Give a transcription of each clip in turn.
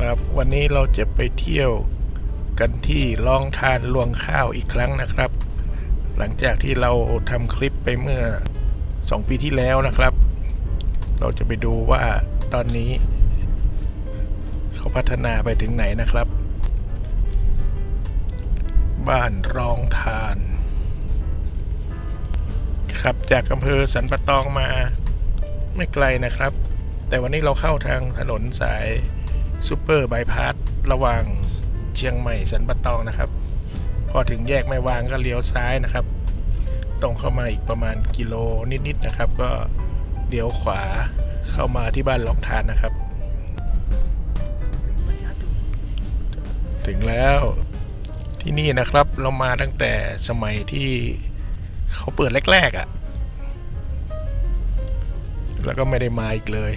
ครับ วันนี้เราจะไปเที่ยวกันที่ลองทานลวงข้าวอีกครั้งนะครับ หลังจากที่เราทำคลิปไปเมื่อ 2 ปีที่แล้วนะครับ เราจะไปดูว่าตอนนี้ เขาพัฒนาไปถึงไหนนะครับ บ้านรองทานขับจากอำเภอสันปะตองมาไม่ไกลนะครับ แต่วันนี้เราเข้าทางถนนสาย ซูเปอร์บายพาสระหว่างเชียงใหม่สันปะตองนะครับ พอถึงแยกแม่วางก็เลี้ยวซ้ายนะครับ ตรงเข้ามาอีกประมาณกิโลนิดๆนะครับ ก็เลี้ยวขวาเข้ามาที่บ้านหลองทานนะครับ ถึงแล้วที่นี่นะครับเรามาตั้งแต่สมัยที่เขาเปิดแรกๆอะ่ะ แล้วก็ไม่ได้มาอีกเลย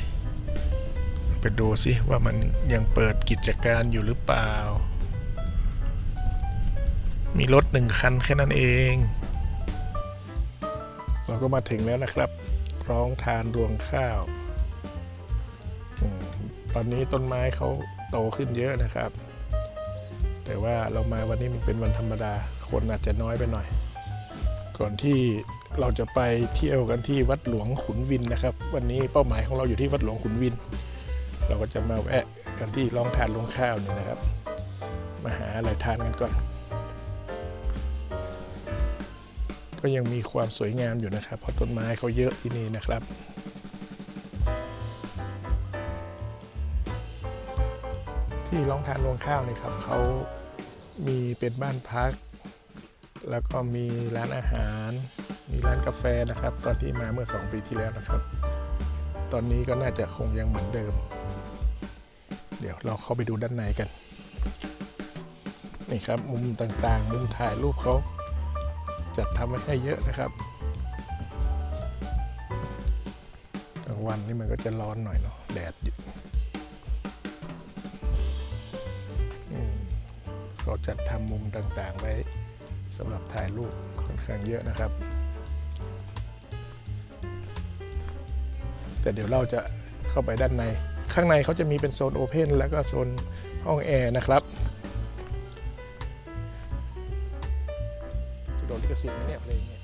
ไปดูสิว่ามันยังเปิดกิจการอยู่หรือเปล่า มีรถหนึ่งคันแค่นั้นเอง เราก็มาถึงแล้วนะครับ ร้องทานรวงข้าวอตอนนี้ต้นไม้เขาโตขึ้นเยอะนะครับ แต่ว่าเรามาวันนี้มันเป็นวันธรรมดา คนอาจจะน้อยไปหน่อย ก่อนที่เราจะไปเที่ยวกันที่วัดหลวงขุนวินนะครับ วันนี้เป้าหมายของเราอยู่ที่วัดหลวงขุนวิน เราก็จะมาแวะกันที่ร้องทานลงข้าวนี่นะครับ มาหาอะไรทานกันก่อน ก็ยังมีความสวยงามอยู่นะครับ เพราะต้นไม้เขาเยอะที่นี่นะครับที่ร้องทานรงข้าวนี่ครับเขามีเป็นบ้านพัก แล้วก็มีร้านอาหาร มีร้านกาแฟนะครับ ตอนที่มาเมื่อ 2 ปีที่แล้วนะครับ ตอนนี้ก็น่าจะคงยังเหมือนเดิม เดี๋ยวเราเข้าไปดูด้านในกัน นี่ครับมุมต่างๆ มุมถ่ายรูปเขาจัดทำไว้ให้เยอะนะครับกลางวันนี่มันก็จะร้อนหน่อยเนาะแดดอยู่อืมเขาจัดทำมุมต่างๆ ไว้สำหรับถ่ายรูปค่อนข้างเยอะนะครับ แต่เดี๋ยวเราจะเข้าไปด้านใน ข้างในเขาจะมีเป็นโซนโอเพนแล้วก็โซนห้องแอร์นะครับจะโดนลิขสิทธิ์ไหมเนี่ยเพลงเนี่ย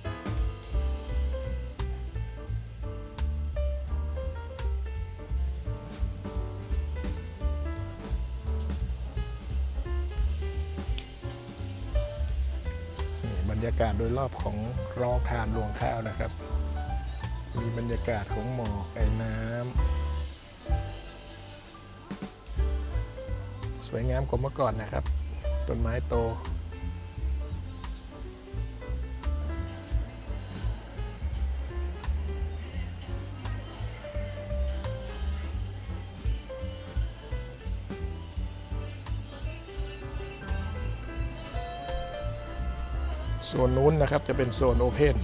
นี่บรรยากาศโดยรอบของรองทานรวงข้าวนะครับ มีบรรยากาศของหมอกไอ้น้ำ สวยงามกว่าเมื่อก่อนนะครับ ต้นไม้โต โซนนู้นนะครับจะเป็นโซนโอเพน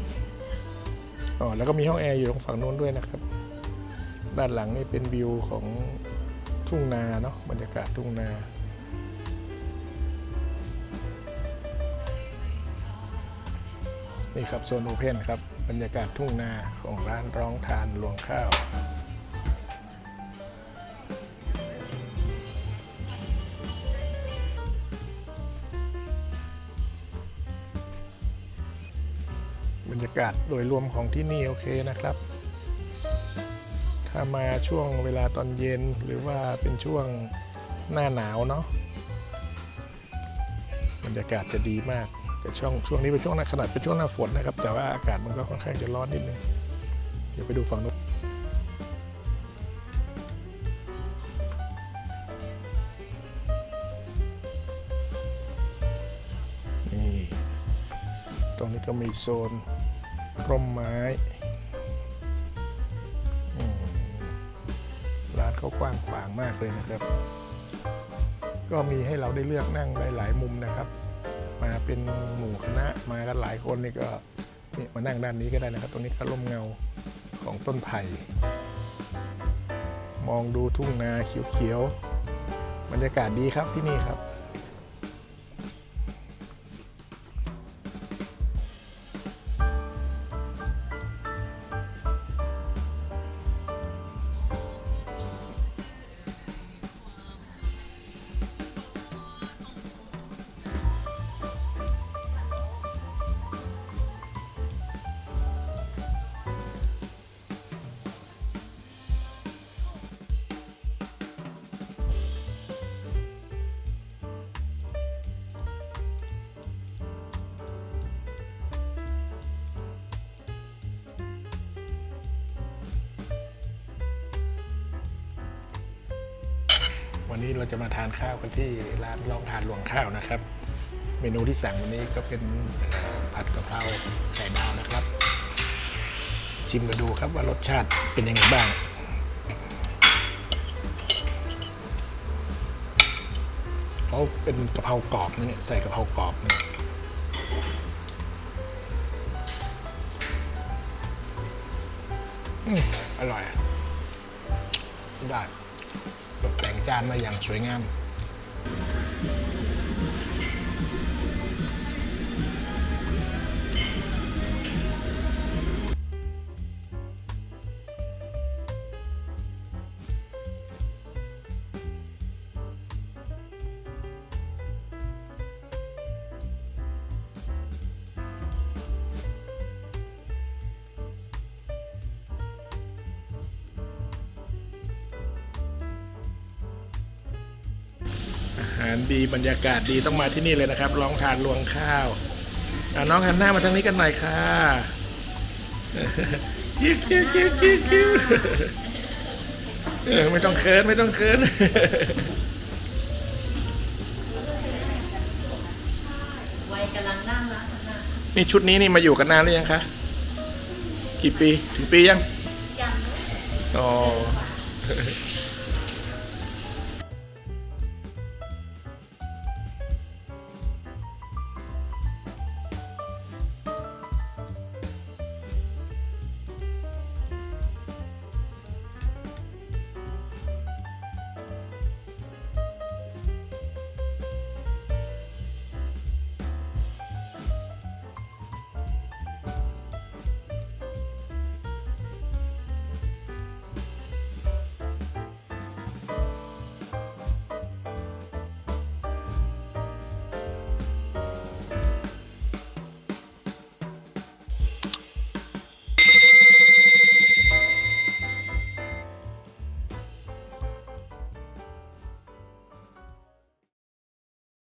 อ๋อแล้วก็มีห้องแอร์อยู่ตรงฝั่งนู้นด้วยนะครับ ด้านหลังนี่เป็นวิวของทุ่งนาเนาะบรรยากาศทุ่งนา นี่ครับโซนโอเพนครับบรรยากาศทุ่งนาของร้านร้องทานรวงข้าวบรรยากาศโดยรวมของที่นี่โอเคนะครับ ถ้ามาช่วงเวลาตอนเย็นหรือว่าเป็นช่วงหน้าหนาวเนาะบรรยากาศจะดีมาก แต่ช่วงช่วงนี้เป็นช่วงหน้าขนาดเป็นช่วงหน้าฝนนะครับ แต่ว่าอากาศมันก็ค่อนข้างจะร้อนนิดนึงเดี๋ยวไปดูฝั่งนู้นนี่ตรงนี้ก็มีโซนร่มไม้ร้านเขากว้างขวางมากเลยนะครับ ก็มีให้เราได้เลือกนั่งได้หลายมุมนะครับ มาเป็นหมู่คณะมากันหลายคนนี่ก็นี่มานั่งด้านนี้ก็ได้นะครับ ตรงนี้ก็ร่มเงาของต้นไผ่มองดูทุ่งนาเขียวๆบรรยากาศดีครับที่นี่ครับ วันนี้เราจะมาทานข้าวกันที่ร้านลองทานหลวงข้าวนะครับ เมนูที่สั่งวันนี้ก็เป็นผัดกะเพราไข่ดาวนะครับ ชิมกันดูครับว่ารสชาติเป็นยังไงบ้างเขาเป็นกะเพรากรอบนะเนี่ยใส่กะเพรากรอบนะอืมอร่อยได้ จานมาอย่างสวยงามาหารดีบรรยากาศดีต้องมาที่นี่เลยนะครับลองทานรวงข้าวอะน้องหันหน้ามาทางนี้กันหน่อยค่ะคิ้วคิ้วคิ้วคิ้วคิ้วเออไม่ต้องเคินไม่ต้องเคินวัยกำลังนั่งนะข้างหน้านี่ชุดนี้นี่มาอยู่กันนานหรือยังคะกี่ปีถึงปียังยังอ๋อ